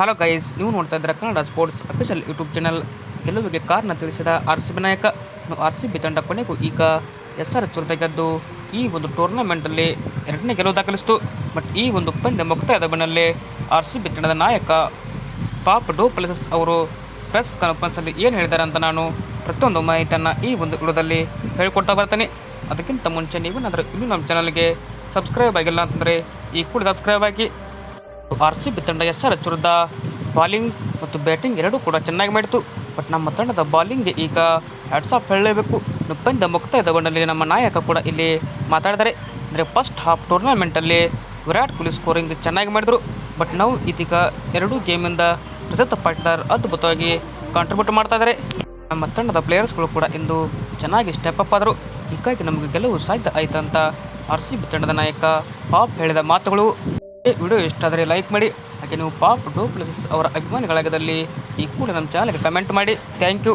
Hello guys ನೀವು ನೋಡ್ತಾ ಇದ್ದೀರಾ Kannada sports official YouTube channel ಗೆಲುವಿಗೆ ಕಾರಣ ತಿಳಿಸಿದ ಆರ್ ಸಿ ಬಿ ನಾಯಕ ಆರ್ ಸಿ ಬಿ ತಂಡ ಕೊನೆಗೂ ಈಗ ಎಸ್ ಆರ್ ಎಚ್ ತೆಗೆದ್ದು ಈ ಒಂದು ಟೂರ್ನಮೆಂಟಲ್ಲಿ ಎರಡನೇ ಗೆಲುವು ದಾಖಲಿಸಿತು. ಬಟ್ ಈ ಒಂದು ಪಂದ್ಯ ಮುಕ್ತಾಯದ ಬೆನ್ನಲ್ಲೇ ಆರ್ ಸಿ ಬಿ ತಂಡದ ನಾಯಕ ಪಾಪ್ ಡೋ ಪ್ಲೇಸಸ್ ಅವರು ಪ್ರೆಸ್ ಕಾನ್ಫರೆನ್ಸಲ್ಲಿ ಏನು ಹೇಳಿದ್ದಾರೆ ಅಂತ ನಾನು ಪ್ರತಿಯೊಂದು ಮಾಹಿತಿಯನ್ನು ಈ ಒಂದು ವಿಡಿಯೋದಲ್ಲಿ ಹೇಳ್ಕೊಡ್ತಾ ಬರ್ತೇನೆ. ಅದಕ್ಕಿಂತ ಮುಂಚೆ ನೀವೇನಾದರೂ ಇನ್ನೂ ನಮ್ಮ ಚಾನಲ್ಗೆ ಸಬ್ಸ್ಕ್ರೈಬ್ ಆಗಿಲ್ಲ ಅಂತಂದರೆ ಈ ಕೂಡ ಸಬ್ಸ್ಕ್ರೈಬ್ ಆಗಿ. ಆರ್ ಸಿ ಬಿ ತಂಡ ಎಸ್ ಆರ್ ಎಚ್ ವಿರುದ್ಧ ಬಾಲಿಂಗ್ ಮತ್ತು ಬ್ಯಾಟಿಂಗ್ ಎರಡೂ ಕೂಡ ಚೆನ್ನಾಗಿ ಮಾಡಿತು. ಬಟ್ ನಮ್ಮ ತಂಡದ ಬಾಲಿಂಗ್ಗೆ ಈಗ ಹ್ಯಾಟ್ಸ್ ಆಫ್ ಹೇಳಲೇಬೇಕು. ಪಂದ್ಯ ಮುಕ್ತಾಯದ ಬಂಡಲ್ಲಿ ನಮ್ಮ ನಾಯಕ ಕೂಡ ಇಲ್ಲಿ ಮಾತಾಡಿದ್ದಾರೆ ಅಂದರೆ ಫಸ್ಟ್ ಹಾಫ್ ಟೂರ್ನಮೆಂಟಲ್ಲಿ ವಿರಾಟ್ ಕೊಹ್ಲಿ ಸ್ಕೋರಿಂಗ್ ಚೆನ್ನಾಗಿ ಮಾಡಿದರು. ಬಟ್ ನಾವು ಇದೀಗ ಎರಡೂ ಗೇಮಿಂದ ರಜತ್ ಪಾಟ್ದಾರ್ ಅದ್ಭುತವಾಗಿ ಕಾಂಟ್ರಿಬ್ಯೂಟ್ ಮಾಡ್ತಾ ಇದ್ದಾರೆ ನಮ್ಮ ತಂಡದ ಪ್ಲೇಯರ್ಸ್ಗಳು ಕೂಡ ಇಂದು ಚೆನ್ನಾಗಿ ಸ್ಟೆಪ್ ಅಪ್ ಆದರು. ಹೀಗಾಗಿ ನಮಗೆ ಗೆಲುವು ಸಾಧ್ಯ ಆಯಿತು ಅಂತ ಆರ್ ಸಿ ಬಿ ತಂಡದ ನಾಯಕ ಪಾಪ್ ಹೇಳಿದ ಮಾತುಗಳು. ಈ ವಿಡಿಯೋ ಇಷ್ಟ ಆದರೆ ಲೈಕ್ ಮಾಡಿ, ಹಾಗೆ ನೀವು ಪಾಪ್ ಡೋ ಅವರ ಅಭಿಮಾನಿಗಳಾಗದಲ್ಲಿ ಈ ಕೂಡ ನಮ್ಮ ಚಾನಲ್ಗೆ ಕಮೆಂಟ್ ಮಾಡಿ. Thank you.